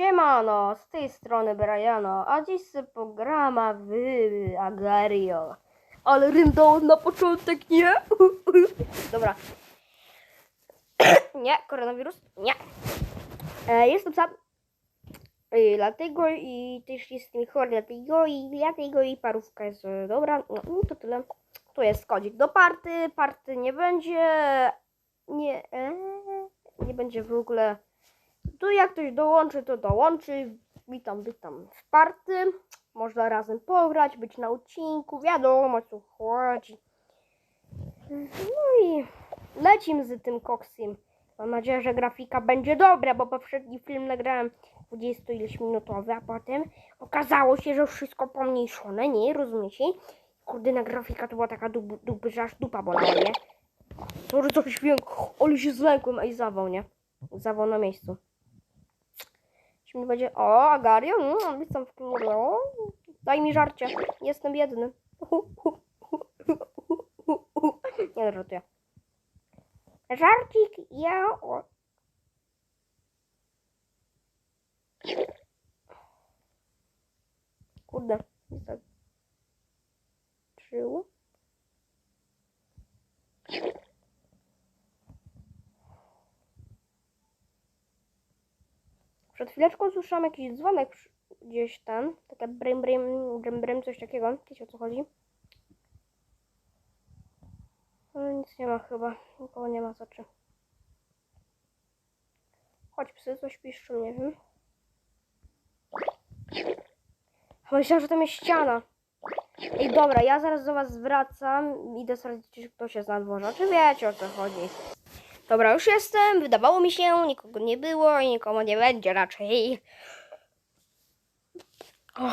Siemano, z tej strony Briano, a dziś se programa w Agario. Ale ryndoł na początek, nie? Dobra. nie, koronawirus? Nie. E, jestem sam. I dlatego i też jestem chory, dlatego i dlatego i parówka jest e, dobra. No, no to tyle. Tu jest kodzik do party. Party nie będzie. Nie. E, nie będzie w ogóle. Tu jak ktoś dołączy, to dołączy. Witam, witam w party. Można razem pograć, być na odcinku. Wiadomo o co chodzi. No i lecimy z tym koksem. Mam nadzieję, że grafika będzie dobra, bo poprzedni film nagrałem 20 ileś minutowy, a potem okazało się, że wszystko pomniejszone, nie? Rozumiecie? Kurde, na grafika to była taka dub, dub, że aż dupa bolała, nie? Coś wiem, ale się zlękłem, a i zawał, nie? Zawał na miejscu. Czy mi będzie, o, Agario, mm, witam w klubie, o, daj mi żarcie, jestem biedny. Nie no, żartuję. Żarcik, ja... O. Kurde, wystarczyło. Przed chwileczką słyszałam jakiś dzwonek gdzieś tam. Takie brym, brym, brym, brym, coś takiego. Wiecie o co chodzi? Ale nic nie ma chyba. Nikogo nie ma za czym. Chodź psy, coś piszczą, nie wiem. Myślałam, że tam jest ściana. Ej, dobra, ja zaraz do was wracam. Idę sprawdzić, czy ktoś jest na dworze. Czy wiecie o co chodzi? Dobra, już jestem. Wydawało mi się, nikogo nie było i nikomu nie będzie raczej. O.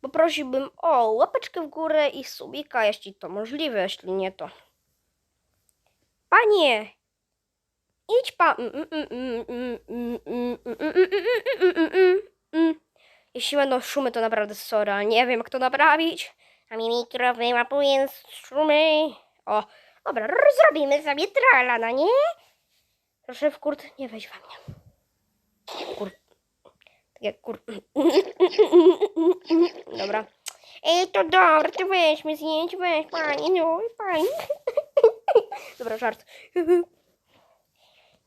Poprosiłbym o łapeczkę w górę i subika, jeśli to możliwe, jeśli nie to. Panie! Idź pan. Jeśli będą szumy, to naprawdę sorry, ale nie wiem jak to naprawić. A mi mikro wyłapuje szumy. O, dobra, zrobimy sobie trala, no nie? Proszę w kurt, nie weź we mnie. Kur... Tak jak kur... Dobra. Ej, to dobra, ty weź mnie zjedź, weź pani, no pani. Dobra, żart.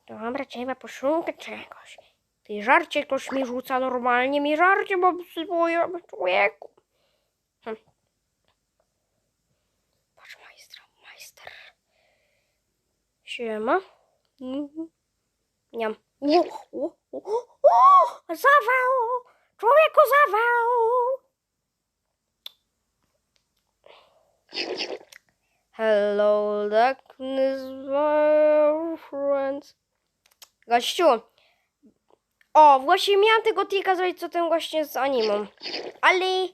Dobra, trzeba poszukać czegoś. Ty żarcie ktoś mi rzuca normalnie, mi żarcie, bo psybuję człowieku. Hm. Patrz, majstra, majster. Siema. Niam. Zawał! Człowieku zawał! Hello, darkness, my friends. Gościu. O, właśnie miałam tego tika zrobić, co ten właśnie z animą. Ale...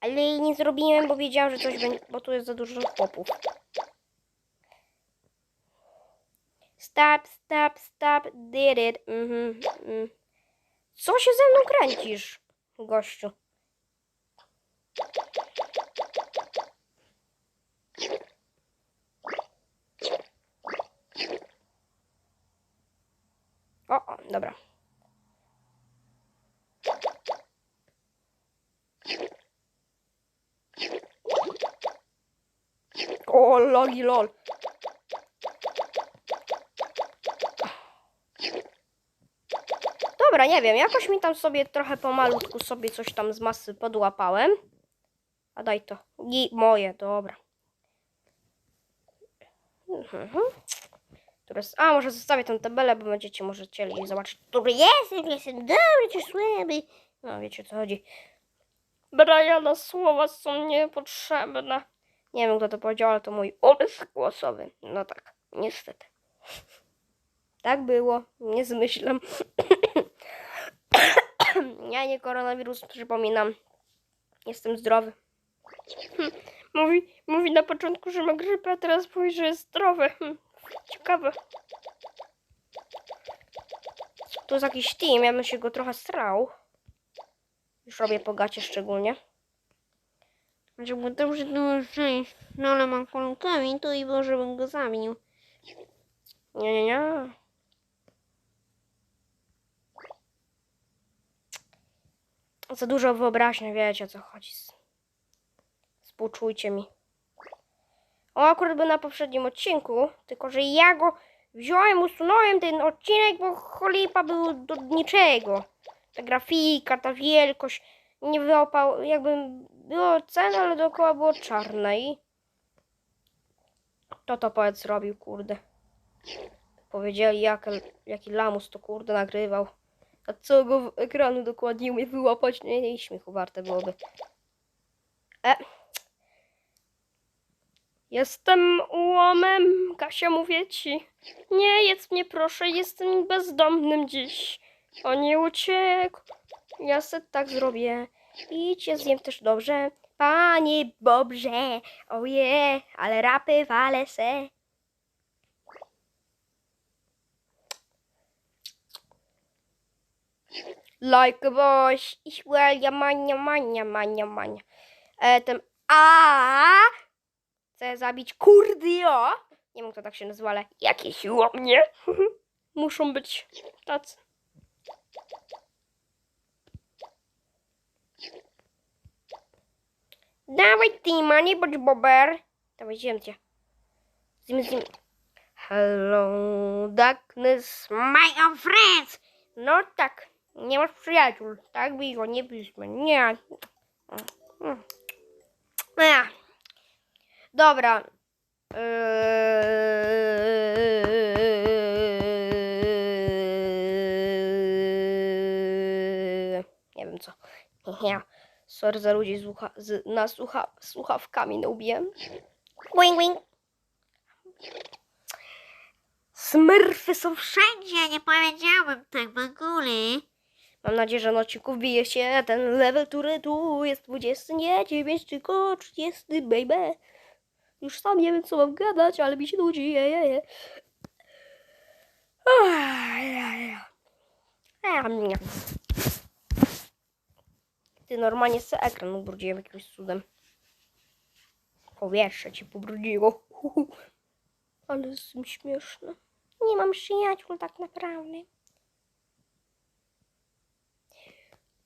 Ale nie zrobiłem, bo wiedziałam, że coś będzie... Bo tu jest za dużo chłopów. Stop, stop, stop, did it. Mhm, mm. Co się ze mną kręcisz, gościu? O, o, dobra. O, logi lol. Dobra, nie wiem, jakoś mi tam sobie trochę pomalutku sobie coś tam z masy podłapałem. A daj to. I moje, dobra. Mhm. Teraz, a może zostawię tę tabelę, bo będziecie może chcieli zobaczyć, który jestem, jestem dobry czy słaby. No wiecie o co chodzi. Briana słowa są niepotrzebne. Nie wiem kto to powiedział, ale to mój umysł głosowy. No tak, niestety. Tak było, nie zmyślam. Ja nie koronawirus, przypominam. Jestem zdrowy. Hm, Mówi, mówi na początku, że ma grypę, a teraz mówi, że jest zdrowy. Hm, Ciekawe. To jest jakiś team, ja bym się go trochę strał. Już robię po gacie szczególnie. Żeby dobrze było no ale mam kolkami, to i może bym go zabił. Nie, nie, nie. Za dużo wyobraźni, wiecie o co chodzi. Współczujcie mi. O, akurat był na poprzednim odcinku, tylko że ja go wziąłem, usunąłem ten odcinek, bo cholipa był do niczego. Ta grafika, ta wielkość, nie wyopał, jakby było cenne, ale dookoła było czarne i... Kto to poet zrobił, kurde? Powiedzieli, jak, jaki lamus to kurde nagrywał. A co go ekranu dokładnie umie wyłapać? Nie, nie śmiechu warte byłoby. E. Jestem ułomem, Kasia mówię ci. Nie jedz mnie proszę, jestem bezdomnym dziś. O nie uciekł. Ja se tak zrobię. I cię zjem też dobrze. Panie Bobrze, oje, ale rapy wale se. Like a ich will ja mania, mania, mania, mania. E, ten A chcę zabić kurdio. Nie wiem, kto tak się nazywa, ale jakieś mnie. Muszą być tacy. Dawaj, Tima, nie bądź bober. Dawaj, zjem cię. Zjem, zjem. Hello, darkness, my friends. No tak, nie masz przyjaciół, tak? Go, nie byśmy, nie. Mm. Ech. Dobra. Eee, Nie wiem co. Ja. Sorry za ludzi z, ucha, z na słucha, słuchawkami na łbie. Wing, wing. Smurfy są wszędzie, nie powiedziałem tak w ogóle. Mam nadzieję, że na odcinku wbije się ten level, który tu jest 20, nie 9, tylko 30, baby. Już sam nie wiem, co mam gadać, ale mi się nudzi, je, je, je. Ty normalnie se ekran ubrudziłem jakimś cudem. Powietrze ci pobrudziło. Ale jestem śmieszna. Nie mam przyjaciół tak naprawdę.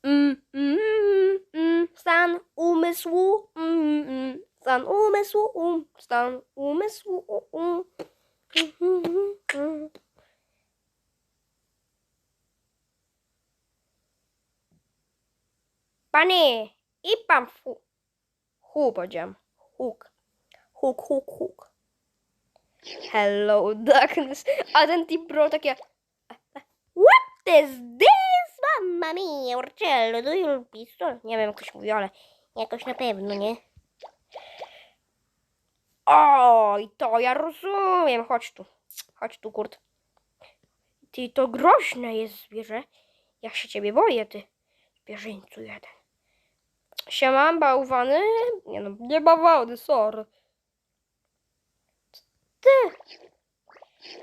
Mm, mm, mm, stan umysłu. Mm, mm, stan umysłu. Um, stan umysłu. Um. Mm, mm, mm. Panie, i pan fu. Hu, powiedziałem. Huk. Huk, huk, huk. Hello, darkness. A ten tip bro takie... What is this? Mamma mia, Orcello, do you pistol? Nie wiem, jak ktoś mówi, ale jakoś na pewno, nie? Oj, to ja rozumiem. Chodź tu. Chodź tu, kurt. Ty, to groźne jest zwierzę. Ja się ciebie boję, ty. Zwierzyńcu jeden. Siema, bałwany. Nie no, nie bałwany, sorry. Ty.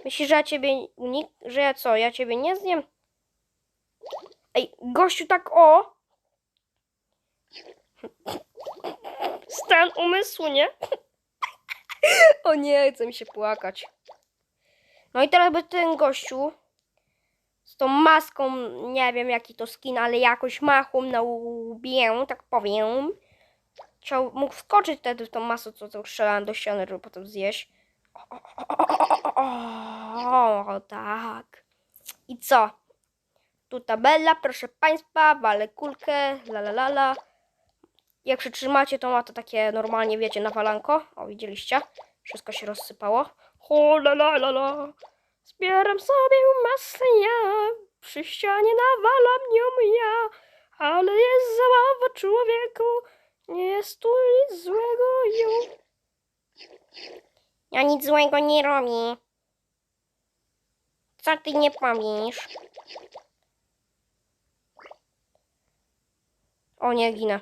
Myślisz, że ja ciebie unik... Że ja co? Ja ciebie nie zjem? Ej, gościu tak o. Stan umysłu, nie? O nie, chce mi się płakać. No i teraz by ten gościu z tą maską, nie wiem jaki to skin, ale jakoś machą na łbie, tak powiem. Chciał, mógł wskoczyć wtedy w tą masę, co to strzelałem do ściany, żeby potem zjeść. O, o, o, o, o, o, o, tak. I co? Tu tabela, proszę Państwa, walę kulkę, la la la la. Jak przytrzymacie, to ma to takie normalnie, wiecie, nawalanko. O, widzieliście? Wszystko się rozsypało. Ho, la la la la. Zbieram sobie masę ja. Przy ścianie nawalam nią ja. Ale jest zabawa człowieku. Nie jest tu nic złego już. Ja nic złego nie robię. Co ty nie powiesz? O nie, ginę.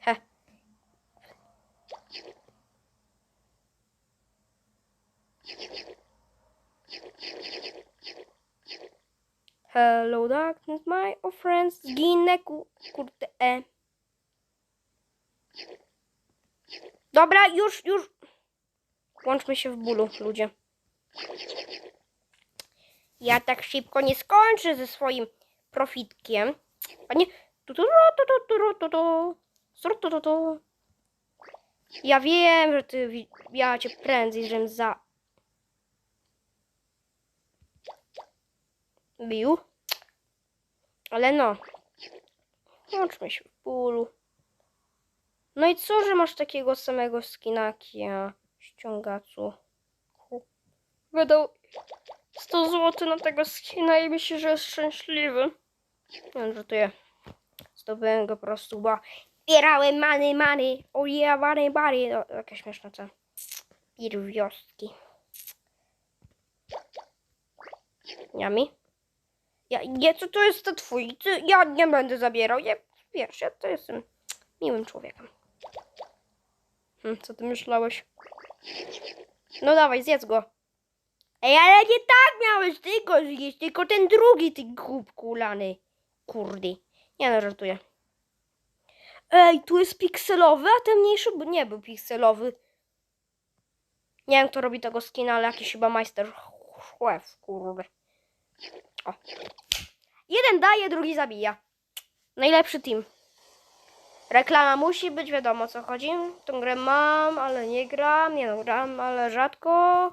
He. Hello darkness, my old friends. Ginę, ku, kurde, e. Dobra, już, już. Łączmy się w bólu, ludzie. Ja tak szybko nie skończę ze swoim profitkiem. A nie. Ja wiem, że ty. Ja cię prędzej, żem za. Bił. Ale no. Łączmy się w bólu. No i co, że masz takiego samego skina jak ja, ściągacu? Wydał 100 zł na tego skina i myśli, że jest szczęśliwy. Nie ja zdobyłem go po prostu, bo zbierałem many, many, o yeah, many, many. No, Jakaś śmieszna ta pierwiostki. Niami? Ja, nie, co to jest to twój? Ty, ja nie będę zabierał. Ja, wiesz, ja to jestem miłym człowiekiem. Hm, co ty myślałeś? No dawaj, zjedz go. Ej, ale nie tak miałeś ty go zjeść, tylko ten drugi, ty głupku lany. Kurde. Nie no, żartuję. Ej, tu jest pikselowy, a ten mniejszy nie był pikselowy. Nie wiem, kto robi tego skina, ale jakiś chyba majster chłew, kurde. O. Jeden daje, drugi zabija. Najlepszy team. Reklama musi być, wiadomo o co chodzi. Tą grę mam, ale nie gram. Nie no, gram, ale rzadko.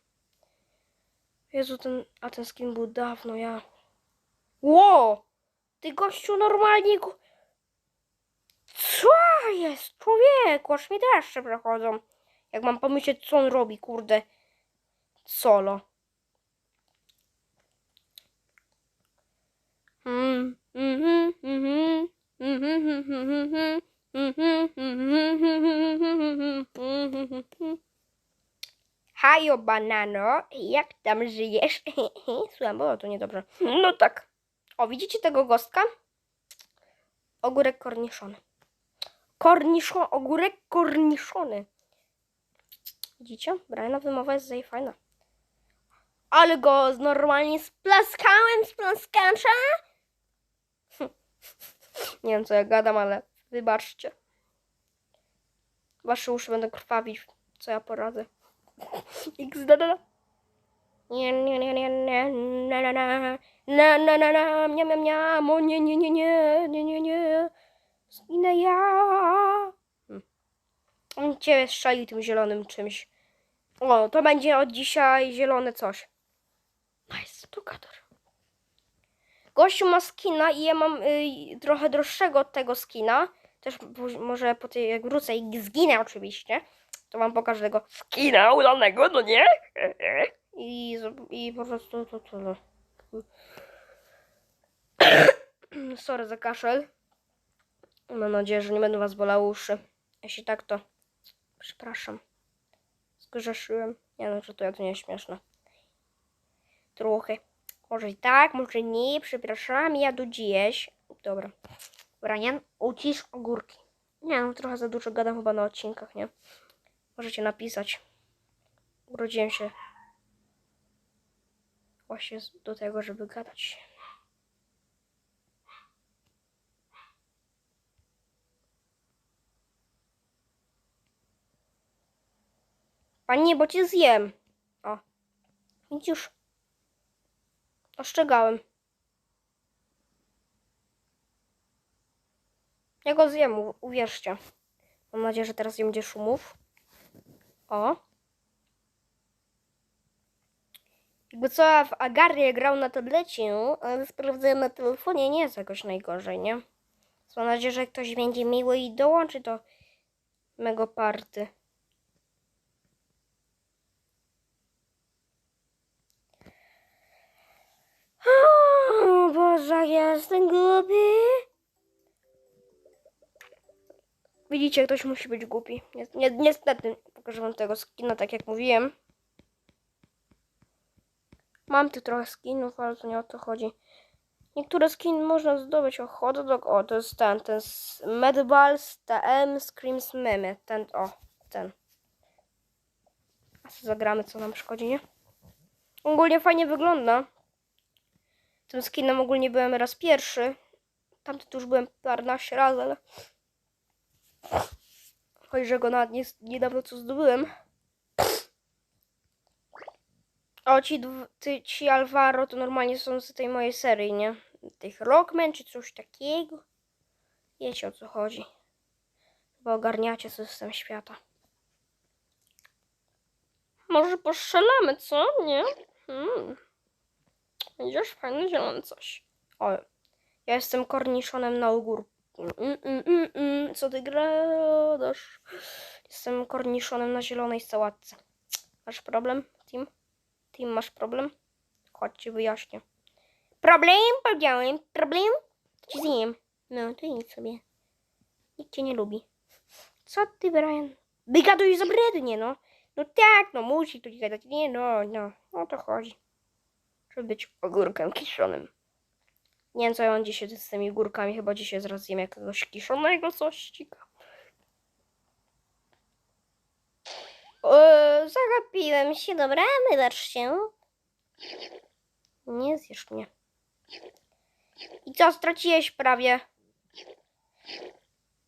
Jezu, ten, a ten skin był dawno, ja. Ło! Ty gościu normalnie. Co jest? Człowieku, aż mi dreszcze przechodzą. Jak mam pomyśleć, co on robi, kurde. Solo. Mm, mhm, mhm, mhm, mhm, mhm, mhm. Hajo banano, jak tam żyjesz? Słabo, to niedobrze. No tak. O, widzicie tego gostka? Ogórek korniszony. Korniszon, ogórek korniszony. Widzicie? Brajna wymowa jest fajna. Ale go normalnie splaskałem z plaskacza. Nie wiem co ja gadam, ale wybaczcie. Wasze uszy będą krwawić, co ja poradzę. XD. Nie, nie, nie, nie, nie, na, na, na, na, na, na, na, miam, miam, miam, o nie, nie, nie, nie, nie, nie, nie, zginę ja. Hmm. On cię strzelił tym zielonym czymś. O, to będzie od dzisiaj zielone coś. Nice, to kadar. Gościu ma skina i ja mam y, trochę droższego od tego skina. Też może po tej, jak wrócę i zginę oczywiście, to wam pokażę tego skina udanego, no nie? I, i po prostu to tyle. Sorry za kaszel. Mam nadzieję, że nie będą was bolały uszy. Jeśli tak, to przepraszam. Zgrzeszyłem. Nie no, że to ja to nie jest śmieszne. Trochę. Może i tak, może nie. Przepraszam, jadę gdzieś. Dobra. Brian, ucisz ogórki. Nie no, trochę za dużo gadam chyba na odcinkach, nie? Możecie napisać. Urodziłem się właśnie do tego, żeby gadać. Panie, bo cię zjem. O. Widzisz? Ostrzegałem. Ja go zjem, uwierzcie. Mam nadzieję, że teraz nie będzie szumów. O. Jakby co, w Agarię grał na tablecie, ale sprawdzałem na telefonie, nie jest jakoś najgorzej, nie? Mam nadzieję, że ktoś będzie miły i dołączy do mego party. O Boże, ja jestem głupi. Widzicie, ktoś musi być głupi. Ni- ni- Niestety, pokażę wam tego skina, tak jak mówiłem. Mam tu trochę skinów, ale to nie o to chodzi. Niektóre skiny można zdobyć o hot dog. O, to jest ten, ten Medballs TM Screams Meme. Ten, o, ten. A co zagramy, co nam szkodzi, nie? Ogólnie fajnie wygląda. Tym skinem ogólnie byłem raz pierwszy. Tamty tu już byłem paręnaście razy, ale... Choć, że go nawet nie, niedawno co zdobyłem. O, ci, ty, ci Alvaro to normalnie są z tej mojej serii, nie? Tych Rockman czy coś takiego. Wiecie o co chodzi. Chyba ogarniacie system świata. Może postrzelamy, co? Nie? Hmm. Będziesz fajny zielony coś. O, ja jestem korniszonem na ogórku. Mm, mm, mm, mm. Co ty gadasz? Jestem korniszonem na zielonej sałatce. Masz problem, Tim? Tim, masz problem? Chodź ci wyjaśnię. Problem? Powiedziałem. Problem? Ci zjem. No, to idź sobie. Nikt cię nie lubi. Co ty, Brian? Wygadujesz za brednie, no. No tak, no musi tu gadać. Nie, no, no. O to chodzi. Żeby być ogórkiem kiszonym. Nie wiem, co ja mam dzisiaj z tymi górkami. Chyba dzisiaj zaraz zjem jakiegoś kiszonego sościka. Eee, zagapiłem się. Dobra, wybacz się. Nie zjesz mnie. I co, straciłeś prawie?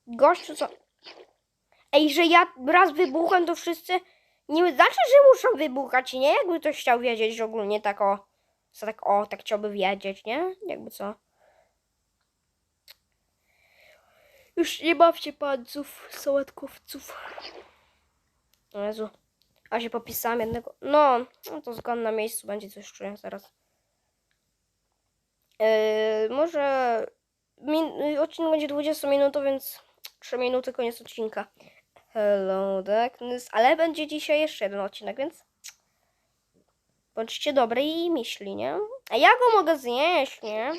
Gościu, co? Ej, że ja raz wybucham, to wszyscy... Nie znaczy, że muszą wybuchać, nie? Jakby ktoś chciał wiedzieć, ogólnie tak o... Co tak o, tak chciałby wiedzieć, nie? Jakby co? Już nie bawcie panców, sałatkowców. O Jezu. A się popisałam jednego. No, no to zgon na miejscu będzie coś czuję zaraz. Yy, może min- odcinek będzie 20 minut, więc 3 minuty koniec odcinka. Hello Darkness, ale będzie dzisiaj jeszcze jeden odcinek, więc bądźcie dobrej myśli, nie? A ja go mogę zjeść, nie?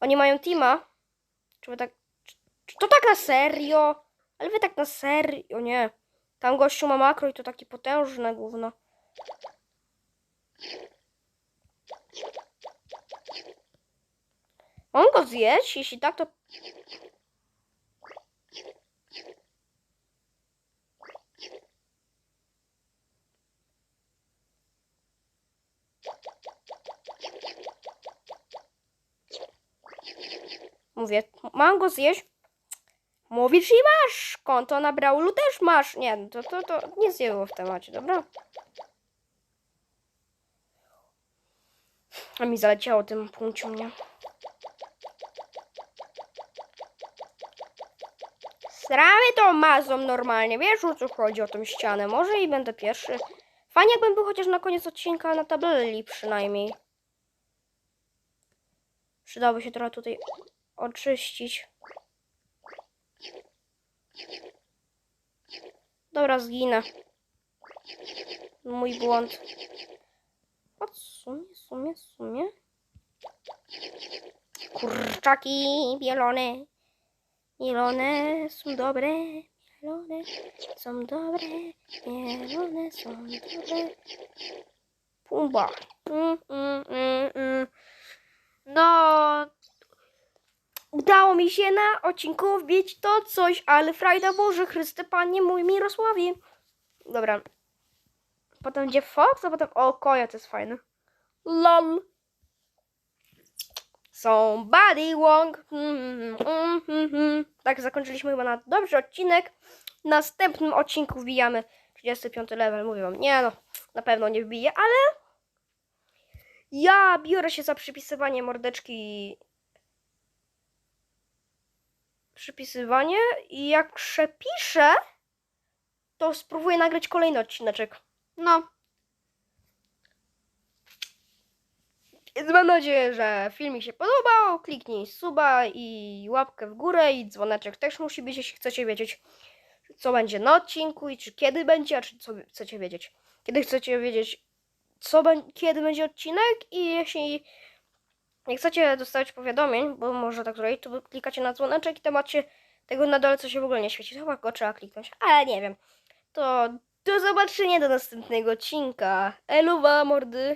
Oni mają teama. Czy wy tak... Czy, to tak na serio? Ale wy tak na serio, nie. Tam gościu ma makro i to takie potężne gówno. Mam go zjeść? Jeśli tak, to... Mówię, mam go zjeść? Mówisz i masz. Konto na Braulu też masz. Nie, no to, to, to nie zjęło w temacie, dobra? A mi zaleciało tym punkciu mnie. Sramy tą mazą normalnie, wiesz o co chodzi, o tą ścianę. Może i będę pierwszy. Fajnie jakbym był chociaż na koniec odcinka na tabeli przynajmniej. Przydałoby się trochę tutaj oczyścić. Dobra, zginę. Mój błąd. O, sumie, sumie, sumie. Kurczaki bielone. Mielone są dobre. Mielone są dobre. Mielone są dobre. Pumba. Mm, mm, mm, mm. No, Udało mi się na odcinku wbić to coś, ale frajda Boże, Chryste Panie mój Mirosławie. Dobra. Potem będzie Fox, a potem... O, Koja, to jest fajne. LOL. Somebody Wong. Mm, mm, mm, mm. Tak, zakończyliśmy chyba na dobry odcinek. W następnym odcinku wbijamy 35 level. Mówię wam, nie no, na pewno nie wbiję, ale... Ja biorę się za przypisywanie mordeczki przypisywanie i jak przepiszę, to spróbuję nagrać kolejny odcineczek. No. Więc mam nadzieję, że film mi się podobał. Kliknij suba i łapkę w górę i dzwoneczek też musi być, jeśli chcecie wiedzieć, co będzie na odcinku i czy kiedy będzie, a czy co chcecie wiedzieć. Kiedy chcecie wiedzieć, co kiedy będzie odcinek i jeśli jak chcecie dostawać powiadomień, bo może tak zrobić, to klikacie na dzwoneczek i tam macie tego na dole, co się w ogóle nie świeci. Chyba go trzeba kliknąć, ale nie wiem. To Do zobaczenia do następnego odcinka. Eluwa, mordy.